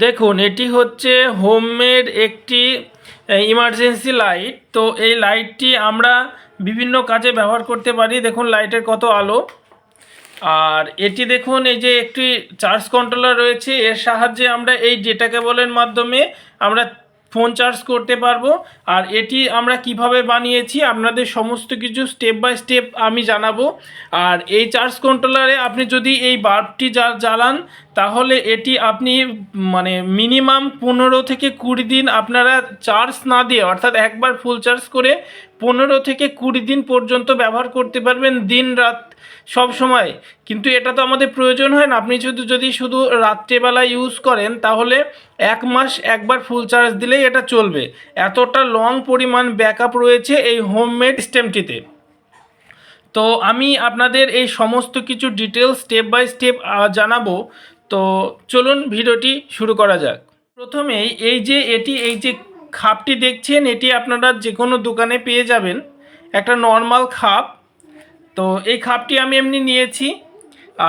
দেখুন, এটি হচ্ছে হোমমেড একটি ইমার্জেন্সি লাইট তো এই লাইটটি আমরা বিভিন্ন কাজে ব্যবহার করতে পারি। দেখুন লাইটের কত আলো। আর এটি দেখুন, এই যে একটি চার্জ কন্ট্রোলার রয়েছে। এর সাহায্যে আমরা এই ডেটা কেবলের মাধ্যমে আমরা ফোন চার্জ করতে পারব। আর এটি আমরা কীভাবে বানিয়েছি, আপনাদের সমস্ত কিছু স্টেপ বাই স্টেপ আমি জানাব। আর এই চার্জ কন্ট্রোলারে আপনি যদি এই বাল্বটি জ্বালান, তাহলে এটি আপনি মানে মিনিমাম পনেরো থেকে কুড়ি দিন আপনারা চার্জ না দিয়ে, অর্থাৎ একবার ফুল চার্জ করে পনেরো থেকে কুড়ি দিন পর্যন্ত ব্যবহার করতে পারবেন দিন রাত সব সময়। কিন্তু এটা তো আমাদের প্রয়োজন হয় না। আপনি শুধু, যদি শুধু রাত্রেবেলা ইউজ করেন, তাহলে এক মাস একবার ফুল চার্জ দিলেই এটা চলবে। এতটা লং পরিমাণ ব্যাকআপ রয়েছে এই হোমমেড সিস্টেমটিতে তো আমি আপনাদের এই সমস্ত কিছু ডিটেলস স্টেপ বাই স্টেপ জানাব। তো চলুন, ভিডিওটি শুরু করা যাক। প্রথমেই এই যে, এটি এই যে খাপটি দেখছেন, এটি আপনারা যে কোনো দোকানে পেয়ে যাবেন। একটা নর্মাল খাপ। তো এই খাপটি আমি এমনি নিয়েছি।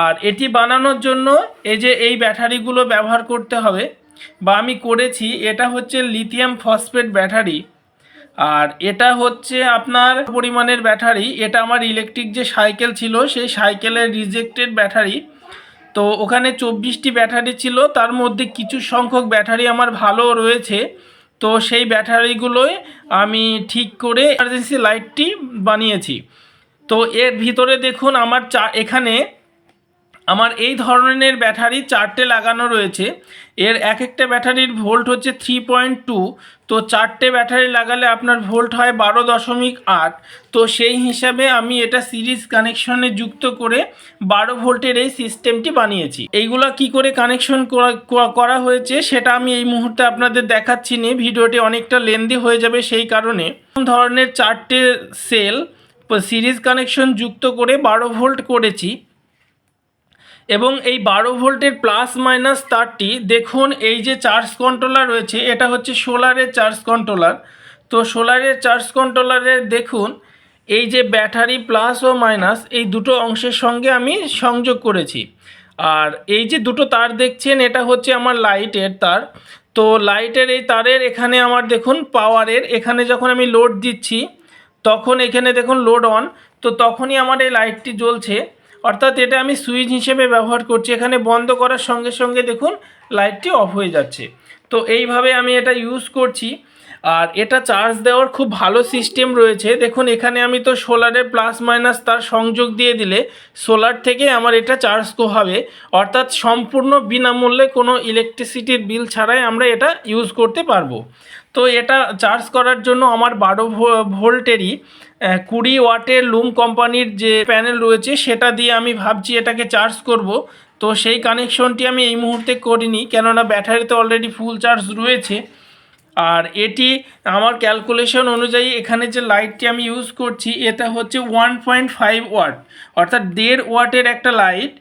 আর এটি বানানোর জন্য এই যে এই ব্যাটারিগুলো ব্যবহার করতে হবে বা আমি করেছি, এটা হচ্ছে লিথিয়াম ফসফেট ব্যাটারি। আর এটা হচ্ছে আপনার পরিমাণের ব্যাটারি। এটা আমার ইলেকট্রিক যে সাইকেল ছিল, সেই সাইকেলের রিজেক্টেড ব্যাটারি। তো ওখানে চব্বিশটি ব্যাটারি ছিল, তার মধ্যে কিছু সংখ্যক ব্যাটারি আমার ভালো রয়েছে। তো সেই ব্যাটারিগুলোই আমি ঠিক করে এমার্জেন্সি লাইটটি বানিয়েছি। তো এর ভিতরে দেখুন আমার চা এখানে আমার এই ধরনের ব্যাটারি চারটে লাগানো রয়েছে। এর এক একটা ব্যাটারির ভোল্ট হচ্ছে থ্রি পয়েন্ট টু তো চারটে ব্যাটারি লাগালে আপনার ভোল্ট হয় বারো দশমিক আট। তো সেই হিসাবে আমি এটা সিরিজ কানেকশনে যুক্ত করে বারো ভোল্টের এই সিস্টেমটি বানিয়েছি। এইগুলো কি করে কানেকশন করা হয়েছে সেটা আমি এই মুহূর্তে আপনাদের দেখাচ্ছি নি। ভিডিওটি অনেকটা লেন্দি হয়ে যাবে সেই কারণে। কোন ধরনের চারটে সেল, সিরিজ কানেকশন যুক্ত করে বারো ভোল্ট করেছি। এবং এই বারো ভোল্টের প্লাস মাইনাস তারটি, দেখুন এই যে চার্জ কন্ট্রোলার রয়েছে, এটা হচ্ছে সোলারের চার্জ কন্ট্রোলার তো সোলারের চার্জ কন্ট্রোলারের দেখুন, এই যে ব্যাটারি প্লাস ও মাইনাস এই দুটো অংশের সঙ্গে আমি সংযোগ করেছি। আর এই যে দুটো তার দেখছেন, এটা হচ্ছে আমার লাইটের তার। তো লাইটের এই তারের এখানে আমার দেখুন পাওয়ারের এখানে যখন আমি লোড দিচ্ছি, তখন এখানে দেখুন লোড অন তো তখনই আমার এই লাইটটি জ্বলছে। অর্থাৎ এটা আমি সুইচ হিসেবে ব্যবহার করছি। এখানে বন্ধ করার সঙ্গে সঙ্গে দেখুন, লাইটটি অফ হয়ে যাচ্ছে। তো এইভাবে আমি এটা ইউজ করছি। আর এটা চার্জ দেওয়ার খুব ভালো সিস্টেম রয়েছে। দেখুন, এখানে আমি তো সোলারের প্লাস মাইনাস তার সংযোগ দিয়ে দিলে সোলার থেকে আমার এটা চার্জ হবে। অর্থাৎ সম্পূর্ণ বিনামূল্যে কোনো ইলেকট্রিসিটির বিল ছাড়াই আমরা এটা ইউজ করতে পারব। তো এটা চার্জ করার জন্য আমার বারো ভোল্টেরই কুড়ি ওয়াটের লুম কোম্পানির যে প্যানেল রয়েছে, সেটা দিয়ে আমি ভাবছি এটাকে চার্জ করব। তো সেই কানেকশনটি আমি এই মুহূর্তে করিনি, কেননা ব্যাটারিতে অলরেডি ফুল চার্জ রয়েছে। আর এটি আমার ক্যালকুলেশন অনুযায়ী এখানে যে লাইটটি আমি ইউজ করছি, এটা হচ্ছে ওয়ান পয়েন্ট ফাইভ ওয়াট অর্থাৎ দেড় ওয়াটের একটা লাইট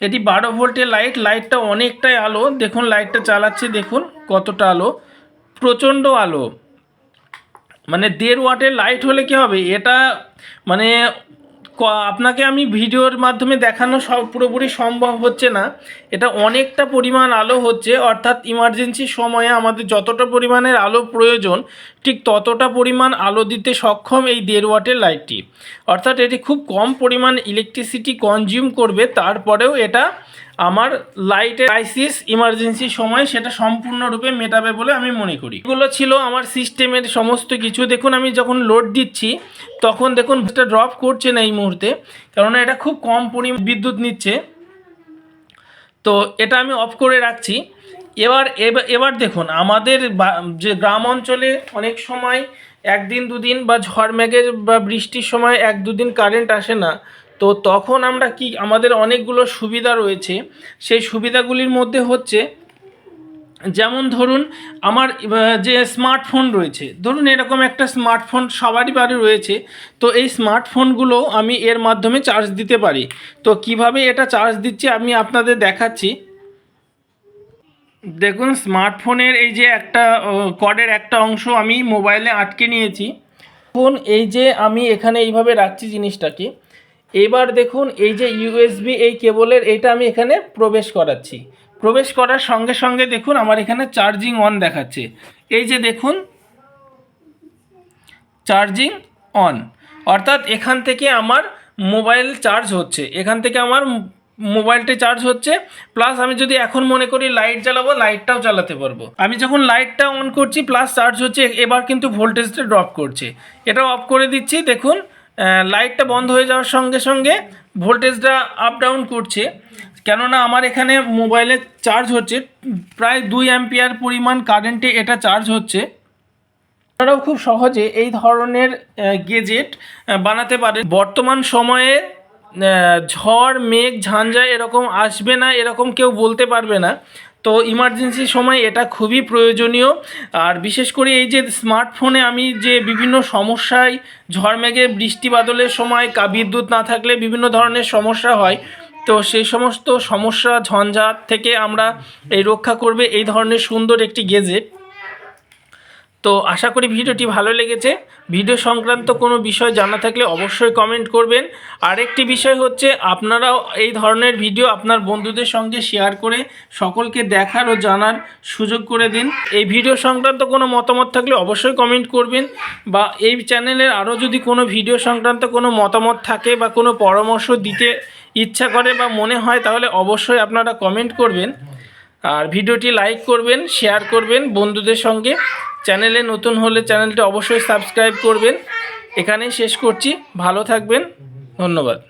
এটি বারো ভোল্টের লাইট লাইটটা অনেকটাই আলো। দেখুন লাইটটা চালাচ্ছে, দেখুন কতটা আলো। প্রচণ্ড আলো। মানে দেড় ওয়াটের লাইট হলে কি হবে? এটা মানে আপনাকে আমি ভিডিওর মাধ্যমে দেখানো সব পুরোপুরি সম্ভব হচ্ছে না। এটা অনেকটা পরিমাণ আলো হচ্ছে, অর্থাৎ ইমার্জেন্সি সময়ে আমাদের যতটা পরিমাণের আলো প্রয়োজন, ঠিক ততটা পরিমাণ আলো দিতে সক্ষম এই দেড় ওয়াটের লাইটটি অর্থাৎ এটি খুব কম পরিমাণ ইলেকট্রিসিটি কনজিউম করবে, তারপরেও এটা আমার লাইটের ক্রাইসিস ইমার্জেন্সি সময় সেটা সম্পূর্ণরূপে মেটাবে বলে আমি মনে করি। এগুলো ছিল আমার সিস্টেমের সমস্ত কিছু। দেখুন, আমি যখন লোড দিচ্ছি, তখন দেখুন, এটা ড্রপ করছে না এই মুহূর্তে, কেননা এটা খুব কম পরিমাণ বিদ্যুৎ নিচ্ছে। তো এটা আমি অফ করে রাখছি। এবার এবার দেখুন, আমাদের যে গ্রাম অঞ্চলে অনেক সময় একদিন দুদিন বা ঝড়, মেঘের বা বৃষ্টির সময় এক দুদিন কারেন্ট আসে না। তো তখন আমরা কি আমাদের অনেকগুলো সুবিধা রয়েছে। সেই সুবিধাগুলির মধ্যে হচ্ছে, যেমন ধরুন, আমার যে স্মার্টফোন রয়েছে, ধরুন এরকম একটা স্মার্টফোন সবারই বাড়ি রয়েছে, তো এই স্মার্টফোনগুলো আমি এর মাধ্যমে চার্জ দিতে পারি। তো কীভাবে এটা চার্জ দিচ্ছি আমি আপনাদের দেখাচ্ছি। দেখুন স্মার্টফোনের এই যে একটা কর্ডের একটা অংশ আমি মোবাইলে আটকে নিয়েছি। ফোন এই যে আমি এখানে এইভাবে রাখছি জিনিসটাকে এবার দেখুন, এই যে ইউএসবি এই কেবলের, এটা আমি এখানে প্রবেশ করাচ্ছি। প্রবেশ করার সঙ্গে সঙ্গে দেখুন, আমার এখানে চার্জিং অন দেখাচ্ছে। এই যে দেখুন চার্জিং অন অর্থাৎ এখান থেকে আমার মোবাইল চার্জ হচ্ছে। এখান থেকে আমার মোবাইলটি চার্জ হচ্ছে। প্লাস আমি যদি এখন মনে করি লাইট জ্বালাবো লাইটটাও চালাতে পারব। আমি যখন লাইটটা অন করছি প্লাস চার্জ হচ্ছে, এবার কিন্তু ভোল্টেজটা ড্রপ করছে। এটা অফ করে দিচ্ছি, দেখুন। লাইটটা বন্ধ হয়ে যাওয়ার সঙ্গে সঙ্গে ভোল্টেজটা আপ ডাউন করছে। কেননা আমার এখানে মোবাইলে চার্জ হচ্ছে, প্রায় দুই অ্যাম্পিয়ার পরিমাণ কারেন্টে এটা চার্জ হচ্ছে। আপনারাও খুব সহজে এই ধরনের গেজেট বানাতে পারেন। বর্তমান সময়ে ঝড়, মেঘ, ঝাঞ্ঝা এরকম আসবে না, এরকম কেউ বলতে পারবে না। তো ইমার্জেন্সি সময় এটা খুবই প্রয়োজনীয়। আর বিশেষ করে এই যে স্মার্টফোনে আমি যে বিভিন্ন সমস্যায় ঝড় মেঘে বৃষ্টি বাদলের সময় বিদ্যুৎ না থাকলে বিভিন্ন ধরনের সমস্যা হয়, তো সেই সমস্ত সমস্যা ঝঞ্ঝাট থেকে আমরা এই রক্ষা করবে এই ধরনের সুন্দর একটি গেজেট তো আশা করি ভিডিওটি ভালো লেগেছে। ভিডিও সংক্রান্ত কোনো বিষয় জানা থাকলে অবশ্যই কমেন্ট করবেন। আরেকটি বিষয় হচ্ছে, আপনারাও এই ধরনের ভিডিও আপনার বন্ধুদের সঙ্গে শেয়ার করে সকলকে দেখার ও জানার সুযোগ করে দিন। এই ভিডিও সংক্রান্ত কোনো মতামত থাকলে অবশ্যই কমেন্ট করবেন বা এই চ্যানেলের আরও যদি কোনো ভিডিও সংক্রান্ত কোনো মতামত থাকে বা কোনো পরামর্শ দিতে ইচ্ছা করে বা মনে হয়, তাহলে অবশ্যই আপনারা কমেন্ট করবেন। আর ভিডিওটি লাইক করবেন, শেয়ার করবেন বন্ধুদের সঙ্গে। চ্যানেলে নতুন হলে চ্যানেলটি অবশ্যই সাবস্ক্রাইব করবেন। এখানেই শেষ করছি। ভালো থাকবেন। ধন্যবাদ।